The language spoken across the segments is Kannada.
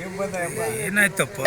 ಏನ್ ಬಂದಪ್ಪ ಏನಾಯ್ತಪ್ಪ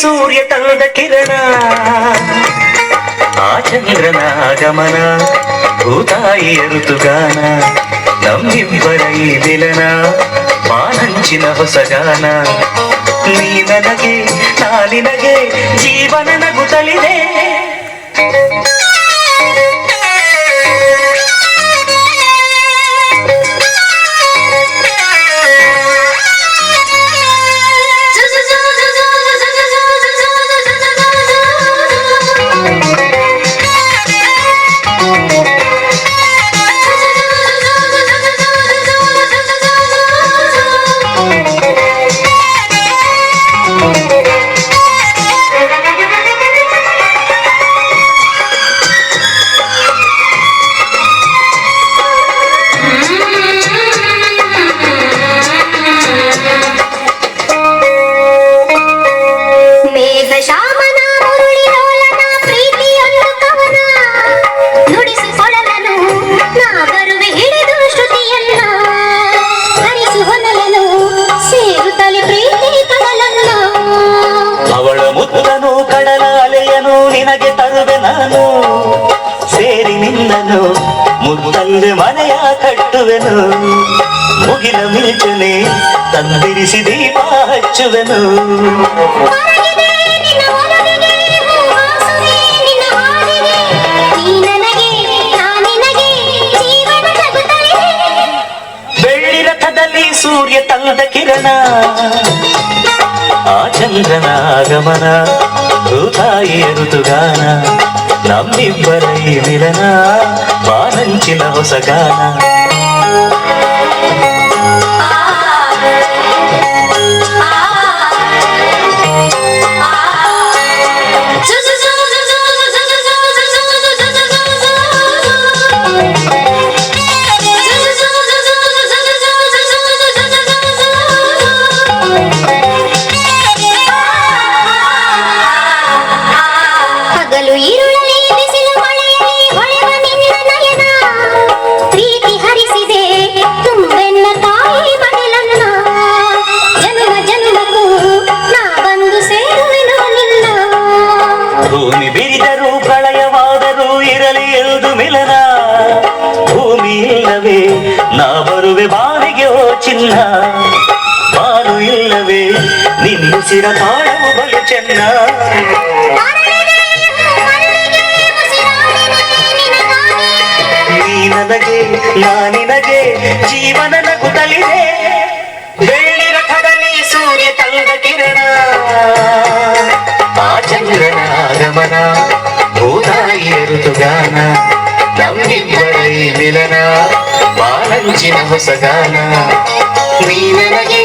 ಸೂರ್ಯ ತಂದ ಕಿರಣ, ಆ ಚಂದ್ರನ ಗಮನ ಭೂತಾಯಿಯ ಋತುಗಾನ ನಮ್ಮಿಬ್ಬರ ಈ ದಿಲನ ಮಾನಂಚಿನ ಹೊಸಗಾನ ನೀ ನನಗೆ ನಾ ನಿನಗೆ ಜೀವನ ನಗುತ್ತಲಿದೆ. ತರುವೆ ನಾನು, ಸೇರಿ ನಿನ್ನನು ಮುತ್ತಲ್ಲಿ ಮನೆಯ ಕಟ್ಟುವೆನು. ಮುಗಿಲ ಮಿಲ್ಚನೆ ತಂದಿರಿಸಿ ದೀಪ ಹಚ್ಚುವೆನು. ಬೆಳ್ಳಿ ರಥದಲ್ಲಿ ಸೂರ್ಯ ತಂದ ಕಿರಣ, ಆ ಚಂದ್ರನ ಆಗಮನ ಭೂತಾಯಿಯ ಋತುಗಾನ ನಮ್ಮಿಬ್ಬರ ಈ ಮಿಲನ ಬಾನಂಚಿನ ಹೊಸಗಾನ ಹಗಲು ഇരുಳಲಿ ಬಿಸಿಲು ಮಳೆಯಲಿ ಹೊಳೆವ ನಿನ್ನ ನಯನ. ಪ್ರೀತಿ ಹರಿಸಿದೆ ತುಂಬೆನ್ನ ತಾಯಿ ಮಡಿಲನ್ನ ಜನ್ಮ ಜನ್ಮಕ್ಕೂ ನಾ ಬಂದು ಸೇರುವೆನು ನಿನ್ನ. ಭೂಮಿ ಬಿರಿದರೂ ಪ್ರಳಯವಾದರೂ ಇರಲಿ ಎಂದು ಮಿಲನ. ಭೂಮಿ ಇಲ್ಲವೇ ನಾ ಬರುವೆ ಬಾವಿಗೆ ಓ ಚಿನ್ನ. ಬಾನು ಇಲ್ಲವೇ ನಿನ್ನುಸಿರ ತಾಳವು ಬಲು ಚೆನ್ನ. ನಾ ನಿನಗೆ ಜೀವನ ನಗುತ್ತಲಿದೆ ಬೆಳ್ಳಿ ರಥದಲ್ಲಿ ಸೂರ್ಯ ತಂದ ಕಿರಣ ಆ ಚಂದ್ರನ ಆಗಮನ ಭೂತಾಯಿಯ ಋತುಗಾನ ನಮ್ಮಿಬ್ಬರ ಈ ಮಿಲನ ಬಾಲಂಚಿನ ಹೊಸಗಾನ ನೀ ನನಗೆ